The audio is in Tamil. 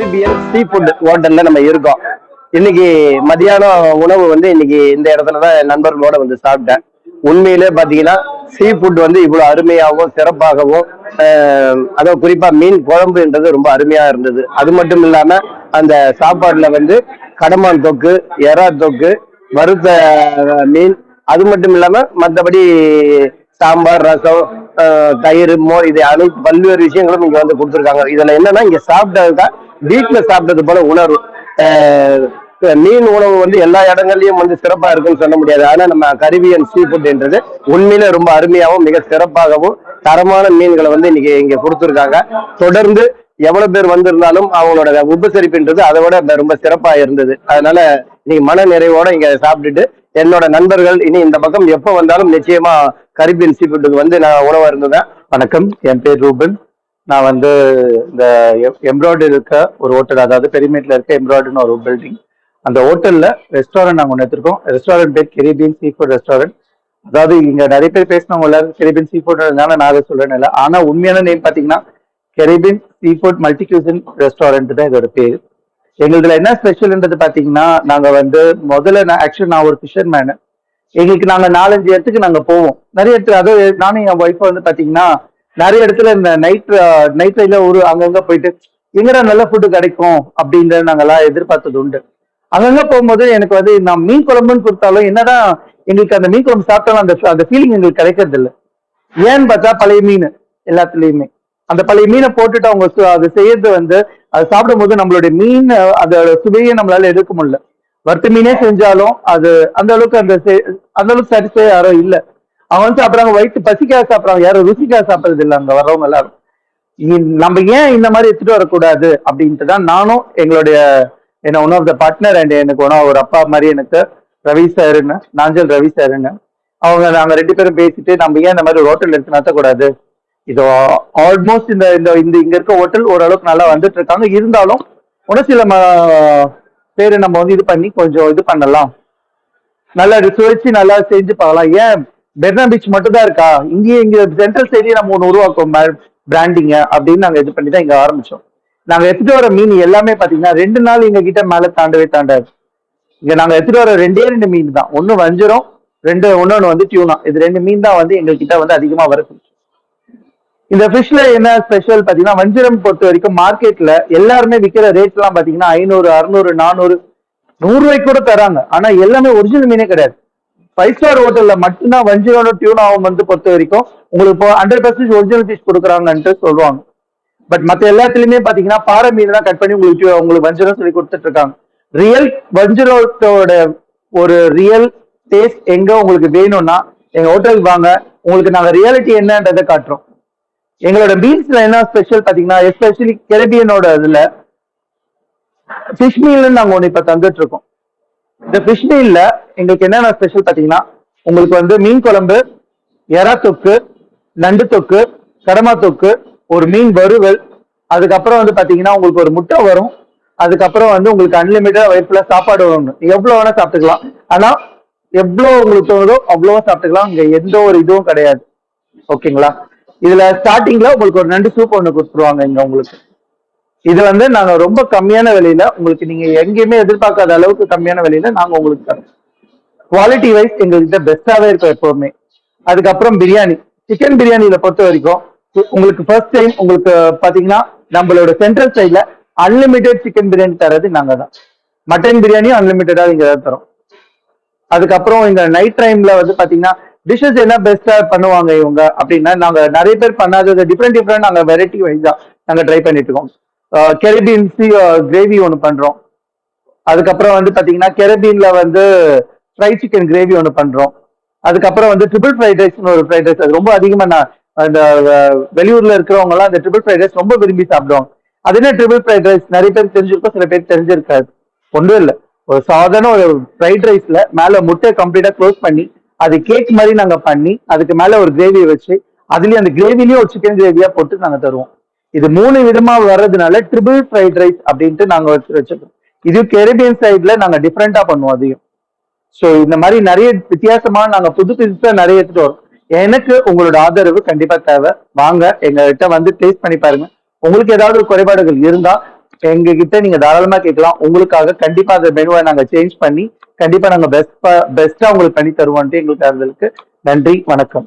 கரிபியன் சீ ஃபுட் ஹோட்டல்ல நம்ம இருக்கோம். இன்னைக்கு மதியானம் உணவு வந்து இன்னைக்கு இந்த இடத்துல தான் நண்பர்களோட வந்து சாப்பிட்டேன். உண்மையிலே பாத்தீங்கன்னா சீ ஃபுட் வந்து இவ்வளவு அருமையாகவும் சிறப்பாகவும் அதுவும் குறிப்பா மீன் குழம்புன்றது ரொம்ப அருமையா இருந்தது. அது மட்டும் இல்லாம அந்த சாப்பாடுல வந்து கடமான் தொக்கு எறா தொக்கு வறுத்த மீன் அது மட்டும் இல்லாம மற்றபடி சாம்பார் ரசம் தயிர் மோர் இது அனைத்து பல்வேறு விஷயங்களும் இங்க வந்து கொடுத்துருக்காங்க. இதுல என்னன்னா இங்க சாப்பிட்டதுதான் வீட்டுல சாப்பிட்டது போல உணர்வு. மீன் உணவு வந்து எல்லா இடங்கள்லயும் வந்து சிறப்பா இருக்குன்னு சொல்ல முடியாது. ஆனா நம்ம கரிபியன் சீ ஃபுட்ன்றது உண்மையில ரொம்ப அருமையாகவும் மிக சிறப்பாகவும் தரமான மீன்களை வந்து இன்னைக்கு இங்க கொடுத்துருக்காங்க. தொடர்ந்து எவ்வளவு பேர் வந்திருந்தாலும் அவங்களோட உபசரிப்புன்றது அதை விட ரொம்ப சிறப்பா இருந்தது. அதனால இன்னைக்கு மன நிறைவோட இங்க சாப்பிட்டுட்டு என்னோட நண்பர்கள் இனி இந்த பக்கம் எப்ப வந்தாலும் நிச்சயமா கரிபியன் சீ ஃபுட்டுக்கு வந்து நான் உணவா இருந்தேன் வணக்கம். என் பேர் ரூபன். நான் வந்து இந்த எம்ப்ராய்டரி இருக்க ஒரு ஹோட்டல் அதாவது பெரிமேட்டில் இருக்க எம்ப்ராய்டுன்னு ஒரு பில்டிங் அந்த ஹோட்டல்ல ரெஸ்டாரண்ட் நாங்கள் ஒன்று எடுத்திருக்கோம். ரெஸ்டாரண்ட் பேர் கெரிபியன் சீ ஃபுட் ரெஸ்டாரண்ட் அதாவது இங்க நிறைய பேர் பேசினவங்க எல்லாரும் கெரிபியன் சீ ஃபுட்னால நான் அதை சொல்றேன் இல்லை. ஆனா உண்மையான நேம் பாத்தீங்கன்னா Caribbean sea food multi cuisine restaurant தான் இதோட பேர். எங்களுதுல என்ன ஸ்பெஷல்ன்றது பாத்தீங்கன்னா நாங்க வந்து முதல்ல நான் ஆக்சுவலி நான் ஒரு ஃபிஷர்மேனு எங்களுக்கு நாங்க நாலஞ்சு இடத்துக்கு நாங்க போவோம். நிறைய இடத்துல அதாவது நானும் என் ஒய்ஃப் வந்து பாத்தீங்கன்னா நிறைய இடத்துல இந்த நைட் நைட் ரைட்ல ஒரு அங்கங்க போயிட்டு எங்கடா நல்ல ஃபுட்டு கிடைக்கும்? அப்படின்றத நாங்கெல்லாம் எதிர்பார்த்தது உண்டு. அங்கங்க போகும்போது எனக்கு வந்து நான் மீன் குழம்புன்னு கொடுத்தாலும் என்னதான் எங்களுக்கு அந்த மீன் குழம்பு சாப்பிட்டாலும் அந்த அந்த ஃபீலிங் எங்களுக்கு கிடைக்கிறது இல்லை. ஏன்னு பார்த்தா பழைய மீன் எல்லாத்துலயுமே. அந்த பழைய மீனை போட்டுட்டு அவங்க சு- அது செய்யறது வந்து அது சாப்பிடும்போது நம்மளுடைய மீன் அதோட சுவையை நம்மளால எடுக்க முடியல. வறுத்த மீனே செஞ்சாலும் அது அந்த அளவுக்கு அந்த அந்த அளவுக்கு சாட்டிஸ்ஃபை யாரும் இல்லை. அவங்க வந்து சாப்பிடுறாங்க வயிற்று பசிக்காக சாப்பிடுறாங்க யாரும் ருசிக்காக சாப்பிட்றது இல்லை அங்க வர்றவங்க எல்லாரும். நம்ம ஏன் இந்த மாதிரி எடுத்துட்டு வரக்கூடாது அப்படின்ட்டு தான் நானும் எங்களுடைய என்ன one of the partner and எனக்கு ஒன் ஒரு அப்பா மாதிரி எனக்கு ரவி சாருன்னு நாஞ்சல் ரவி சாருன்னு அவங்க நாங்க ரெண்டு பேரும் பேசிட்டு நம்ம ஏன் இந்த மாதிரி ஒரு ஹோட்டல் எடுத்து நடத்தக்கூடாது? இது ஆல்மோஸ்ட் இந்த இந்த இந்த இங்க இருக்க ஹோட்டல் ஓரளவுக்கு நல்லா வந்துட்டு இருக்காங்க. இருந்தாலும் ஒரு சில ம- நம்ம வந்து இது பண்ணி கொஞ்சம் இது பண்ணலாம். நல்லா சுழற்சி நல்லா செஞ்சு பார்க்கலாம். ஏன் பெர்னா பீச் மட்டும் தான் இருக்கா? இங்கேயே இங்க சென்ட்ரல் சைட்லயே நம்ம ஒன்று உருவாக்குவோம் பிராண்டிங்க அப்படின்னு நாங்க இது பண்ணி தான் இங்க ஆரம்பிச்சோம். நாங்க எடுத்துட்டு வர மீன் எல்லாமே பாத்தீங்கன்னா ரெண்டு நாள் எங்க கிட்ட மேல தாண்டவே தாண்டாது. இங்க நாங்க எடுத்துட்டு வர ரெண்டே ரெண்டு மீன் தான். ஒண்ணு வஞ்சிரம் ரெண்டு ஒன்னொன்னு வந்து டியூனா இது ரெண்டு மீன் தான் வந்து எங்க கிட்ட வந்து அதிகமா வருது இந்த ஃபிஷ்ல என்ன ஸ்பெஷல் பாத்தீங்கன்னா வஞ்சிரம் பொறுத்த வரைக்கும் மார்க்கெட்ல எல்லாருமே விக்கிற ரேட் எல்லாம் பாத்தீங்கன்னா ஐநூறு அறுநூறு நானூறு நூறு ரூபாய்க்கு கூட தராங்க. ஆனா எல்லாமே ஒரிஜினல் மீனே கிடையாது. ஃபைவ் ஸ்டார் ஹோட்டல்ல மட்டும்தான் வஞ்சிரோட ஆகும் வந்து பொறுத்த வரைக்கும். உங்களுக்கு இப்போ ஹண்ட்ரட் பர்சன்டேஜ் ஒரிஜினல் ஃபிஷ் கொடுக்குறாங்கன்ட்டு சொல்லுவாங்க. பட் மற்ற எல்லாத்துலயுமே பாத்தீங்கன்னா பாறை மீன் தான் கட் பண்ணி உங்களுக்கு உங்களுக்கு வஞ்சிரம் சொல்லி கொடுத்துட்டு இருக்காங்க ரியல் வஞ்சிரோட ஒரு ரியல் டேஸ்ட் எங்க உங்களுக்கு வேணும்னா எங்க ஹோட்டலுக்கு வாங்க. உங்களுக்கு நாங்க ரியாலிட்டி என்னன்றதை காட்டுறோம். எங்களோட மீல்ஸ்ல என்ன ஸ்பெஷல் பாத்தீங்கன்னா எஸ்பெஷலி கெரபியனோட இதுல ஃபிஷ் மீல் நாங்க ஒண்ணு இப்ப தந்துட்டு இருக்கோம் இந்த ஃபிஷ் மீல்ல எங்களுக்கு என்னென்ன ஸ்பெஷல் பாத்தீங்கன்னா உங்களுக்கு வந்து மீன் குழம்பு எறா தொக்கு நண்டு தொக்கு கடமா தொக்கு ஒரு மீன் வறுவல் அதுக்கப்புறம் வந்து பாத்தீங்கன்னா உங்களுக்கு ஒரு முட்டை வரும். அதுக்கப்புறம் வந்து உங்களுக்கு அன்லிமிட்டட் வயிற்றுல சாப்பாடு வரும். எவ்வளவு வேணா சாப்பிட்டுக்கலாம். ஆனா எவ்வளவு உங்களுக்கு தோணுதோ அவ்வளவோ சாப்பிட்டுக்கலாம். இங்க எந்த ஒரு இதுவும் கிடையாது. ஓகேங்களா இதுல ஸ்டார்டிங்ல உங்களுக்கு ஒரு நண்டு சூப் ஒண்ணு கொடுத்துருவாங்க இங்க உங்களுக்கு. இது வந்து நாங்க ரொம்ப கம்மியான விலையில உங்களுக்கு நீங்க எங்கேயுமே எதிர்பார்க்காத அளவுக்கு கம்மியான விலையில நாங்க உங்களுக்கு தரோம். குவாலிட்டி வைஸ் எங்ககிட்ட பெஸ்டாவே இருக்கும் எப்பவுமே. அதுக்கப்புறம் பிரியாணி. சிக்கன் பிரியாணியில பொறுத்த வரைக்கும் உங்களுக்கு ஃபர்ஸ்ட் டைம் உங்களுக்கு பாத்தீங்கன்னா நம்மளோட சென்ட்ரல் சைட்ல அன்லிமிட்டெட் சிக்கன் பிரியாணி தரது நாங்க தான். மட்டன் பிரியாணியும் அன்லிமிட்டடா இங்க தான் தரோம். அதுக்கப்புறம் இந்த நைட் டைம்ல வந்து பாத்தீங்கன்னா டிஷ்ஷஸ் என்ன பெஸ்டா பண்ணுவாங்க இவங்க அப்படின்னா நாங்க நிறைய பேர் பண்ணாதது டிஃப்ரெண்ட் டிஃப்ரெண்ட் நாங்க வெரைட்டி வைஸ் தான் நாங்க ட்ரை பண்ணிட்டு இருக்கோம். கெரிபியன் கிரேவி ஒன்று பண்றோம். அதுக்கப்புறம் வந்து பாத்தீங்கன்னா கெரபீன்ல வந்து ஃப்ரை சிக்கன் கிரேவி ஒன்று பண்றோம். அதுக்கப்புறம் வந்து ட்ரிபிள் ஃப்ரைட் ரைஸ்னு ஒரு ஃப்ரைட் ரைஸ் அது ரொம்ப அதிகமா நான் அந்த வெளியூர்ல இருக்கிறவங்க எல்லாம் அந்த ட்ரிபிள் ஃப்ரைட் ரைஸ் ரொம்ப விரும்பி சாப்பிடுவாங்க. அது என்ன ட்ரிபிள் ஃப்ரைட் ரைஸ் நிறைய பேர் தெரிஞ்சிருக்கும் சில பேர் தெரிஞ்சிருக்காது. ஒன்றும் இல்லை. ஒரு சாதாரண ஒரு ஃப்ரைட் ரைஸ்ல மேல முட்டை கம்ப்ளீட்டா க்ளோஸ் பண்ணி அது கேக் மாதிரி நாங்க பண்ணி அதுக்கு மேல ஒரு கிரேவி வச்சு அதுலயும் அந்த கிரேவிலயும் ஒரு சிக்கன் கிரேவியா போட்டு நாங்க தருவோம். இது மூணு விதமா வர்றதுனால ட்ரிபிள் ஃப்ரைட் ரைஸ் அப்படின்ட்டு நாங்க வச்சிருக்கோம். இது கெரிபியன் சைட்ல நாங்க டிஃப்ரெண்டா பண்ணுவோம் அதையும் ஸோ இந்த மாதிரி நிறைய வித்தியாசமா நாங்க புது புதுசா நிறைய எடுத்துட்டு வரோம். எனக்கு உங்களோட ஆதரவு கண்டிப்பா தேவை. வாங்க எங்ககிட்ட வந்து டேஸ்ட் பண்ணி பாருங்க. உங்களுக்கு ஏதாவது ஒரு குறைபாடுகள் இருந்தா எங்க கிட்ட நீங்க தாராளமா கேட்கலாம். உங்களுக்காக கண்டிப்பா அந்த மெனுவை நாங்க சேஞ்ச் பண்ணி கண்டிப்பா நாங்க பெஸ்ட் பெஸ்டா உங்களுக்கு பண்ணி தருவோம்ட்டு எங்களுக்கு அதுக்கு நன்றி வணக்கம்.